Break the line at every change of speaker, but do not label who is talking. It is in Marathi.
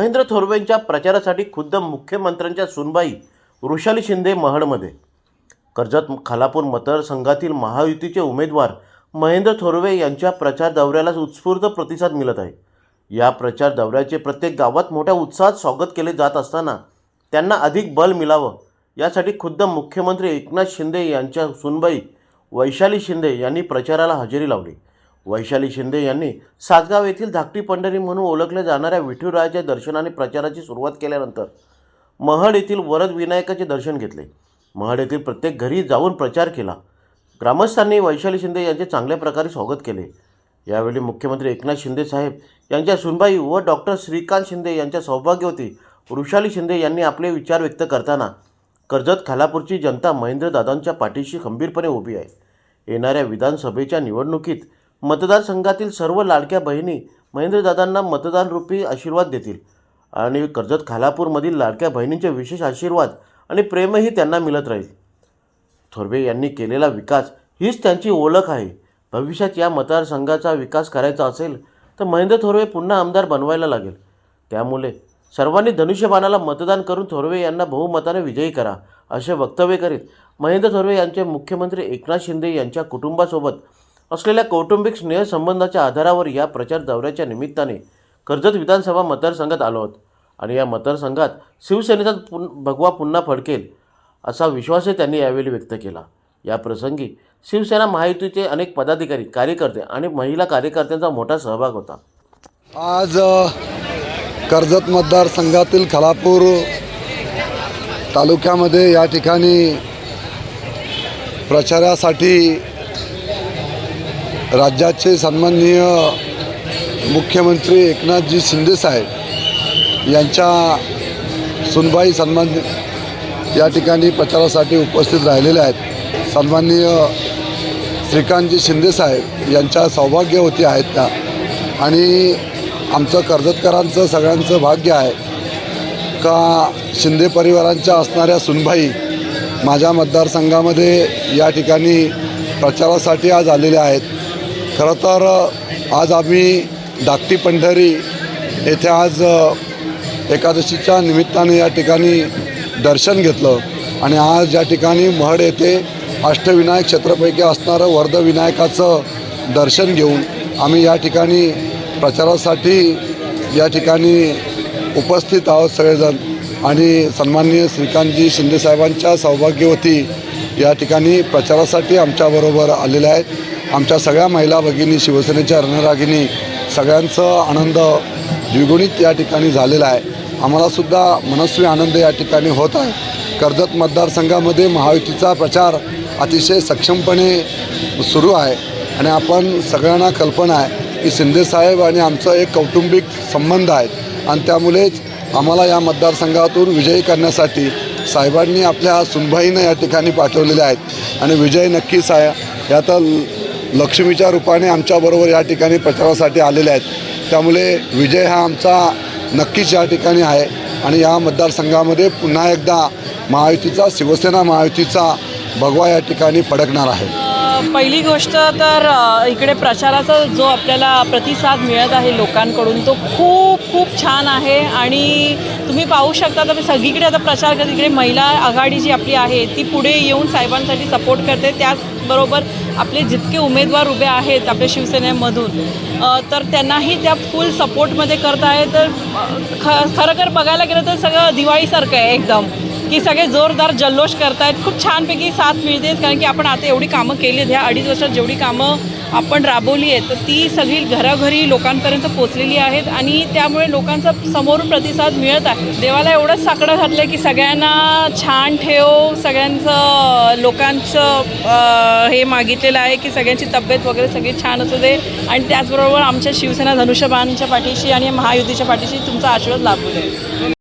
महेंद्र थोरवेंच्या प्रचारासाठी खुद्द मुख्यमंत्र्यांच्या सुनबाई वृषाली शिंदे महडमध्ये. कर्जत खालापूर मतदारसंघातील महायुतीचे उमेदवार महेंद्र थोरवे यांच्या प्रचार दौऱ्याला उत्स्फूर्त प्रतिसाद मिळत आहे. या प्रचार दौऱ्याचे प्रत्येक गावात मोठ्या उत्साहात स्वागत केले जात असताना त्यांना अधिक बल मिळावं यासाठी खुद्द मुख्यमंत्री एकनाथ शिंदे यांच्या सुनबाई वैशाली शिंदे यांनी प्रचाराला हजेरी लावली. वैशाली शिंदे यांनी सासगाव येथील धाकटी पंढरी म्हणून ओळखल्या जाणाऱ्या विठुरायाच्या दर्शनाने प्रचाराची सुरुवात केल्यानंतर महड येथील वरद विनायकाचे दर्शन घेतले. महड येथील प्रत्येक घरी जाऊन प्रचार केला. ग्रामस्थांनी वैशाली शिंदे यांचे चांगल्या प्रकारे स्वागत केले. यावेळी मुख्यमंत्री एकनाथ शिंदे साहेब यांच्या सुनबाई व डॉक्टर श्रीकांत शिंदे यांच्या सौभाग्यवती वृषाली शिंदे यांनी आपले विचार व्यक्त करताना कर्जत खालापूरची जनता महेंद्रदादांच्या पाठीशी खंबीरपणे उभी आहे. येणाऱ्या विधानसभेच्या निवडणुकीत मतदारसंघातील सर्व लाडक्या बहिणी महेंद्रदादांना मतदानरूपी आशीर्वाद देतील. आणि कर्जत खालापूरमधील लाडक्या बहिणींचे विशेष आशीर्वाद आणि प्रेमही त्यांना मिळत राहील. थोरवे यांनी केलेला विकास हीच त्यांची ओळख आहे. भविष्यात या मतदारसंघाचा विकास करायचा असेल तर महेंद्र थोरवे पुन्हा आमदार बनवायला लागेल. त्यामुळे सर्वांनी धनुष्यबाणाला मतदान करून थोरवे यांना बहुमताने विजयी करा असे वक्तव्य करीत महेंद्र थोरवे यांचे मुख्यमंत्री एकनाथ शिंदे यांच्या कुटुंबासोबत असलेल्या कौटुंबिक स्नेहसंबंधाच्या आधारावर या प्रचार दौऱ्याच्या निमित्ताने कर्जत विधानसभा मतदारसंघात आलो आहोत. आणि या मतदारसंघात शिवसेनेचा पुन भगवा पुन्हा फडकेल असा विश्वासही त्यांनी यावेळी व्यक्त केला. या प्रसंगी शिवसेना महायुतीचे अनेक पदाधिकारी कार्यकर्ते आणि महिला कार्यकर्त्यांचा मोठा सहभाग होता.
आज कर्जत मतदारसंघातील खलापूर तालुक्यामध्ये या ठिकाणी प्रचारासाठी राज्याचे सन्माननीय मुख्यमंत्री एकनाथजी शिंदेसाहेब यांच्या सुनबाई सन्मान या ठिकाणी प्रचारासाठी उपस्थित राहिलेले आहेत. सन्माननीय श्रीकांतजी शिंदेसाहेब यांच्या सौभाग्यवती आहेत त्या. आणि आमचं कर्जतकरांचं सगळ्यांचं भाग्य आहे का शिंदे परिवारांच्या असणाऱ्या सुनबाई माझ्या मतदारसंघामध्ये या ठिकाणी प्रचारासाठी आज आलेल्या आहेत. खरं तर आज आम्ही धाकटी पंढरी येथे आज एकादशीच्या निमित्ताने या ठिकाणी दर्शन घेतलं. आणि आज या ठिकाणी महड येथे अष्टविनायक क्षेत्रापैकी असणारं वर्धविनायकाचं दर्शन घेऊन आम्ही या ठिकाणी प्रचारासाठी या ठिकाणी उपस्थित आहोत सगळेजण. आणि सन्माननीय श्रीकांतजी शिंदेसाहेबांच्या सौभाग्यवती या ठिकाणी प्रचारासाठी आमच्याबरोबर आलेल्या आहेत. आमच्या सगळ्या महिला भगिनी शिवसेनेच्या रणरागिनी सगळ्यांचं आनंद द्विगुणित या ठिकाणी झालेला आहे. आम्हालासुद्धा मनस्वी आनंद या ठिकाणी होत आहे. कर्जत मतदारसंघामध्ये महायुतीचा प्रचार अतिशय सक्षमपणे सुरू आहे आणि आपण सगळ्यांना कल्पना आहे की शिंदेसाहेब आणि आमचं एक कौटुंबिक संबंध आहेत आणि त्यामुळेच आम्हाला या मतदारसंघातून विजयी करण्यासाठी साहेबांनी आपल्या सुनबाईनं या ठिकाणी पाठवलेल्या आहेत. आणि विजय नक्कीच आहे. या तर लक्ष्मीच्या रूपाने आमच्याबरोबर या ठिकाणी प्रचारासाठी आलेले आहेत. त्यामुळे विजय हा आमचा नक्कीच या ठिकाणी आहे. आणि या मतदारसंघामध्ये पुन्हा एकदा महायुतीचा शिवसेना महायुतीचा भगवा या ठिकाणी फडकणार आहे.
पहिली गोष्ट तर इकडे प्रचाराचा जो आपल्याला प्रतिसाद मिळत आहे लोकांकडून तो खूप खूप छान आहे. आणि तुम्ही पाहू शकता तर सगळीकडे आता प्रचार करते. इकडे महिला आघाडी जी आपली आहे ती पुढे येऊन साहेबांसाठी सपोर्ट करते. त्याचबरोबर आपले जितके उमेदवार उभे आहेत आपल्या शिवसेनेमधून तर त्यांनाही त्या फुल सपोर्टमध्ये करत आहे. तर ख खरं खर बघायला गेलं तर सगळं दिवाळीसारखं आहे एकदम की सगळे जोरदार जल्लोष करतायत. खूप छानपैकी साथ मिळते कारण की आपण आता एवढी कामं केली आहेत. ह्या अडीच वर्षात जेवढी कामं आपण राबवली आहे तर ती सगळी घराघरी लोकांपर्यंत पोचलेली आहेत आणि त्यामुळे लोकांचा समोरून प्रतिसाद मिळत आहे. देवाला एवढंच साकडं घातलं की सगळ्यांना छान ठेव सगळ्यांचं लोकांचं हे मागितलेलं आहे की सगळ्यांची तब्येत वगैरे सगळी छान असू दे. आणि त्याचबरोबर आमच्या शिवसेना धनुष्यबाणच्या पाठीशी आणि महायुतीच्या पाठीशी तुमचा आशीर्वाद लाभू दे.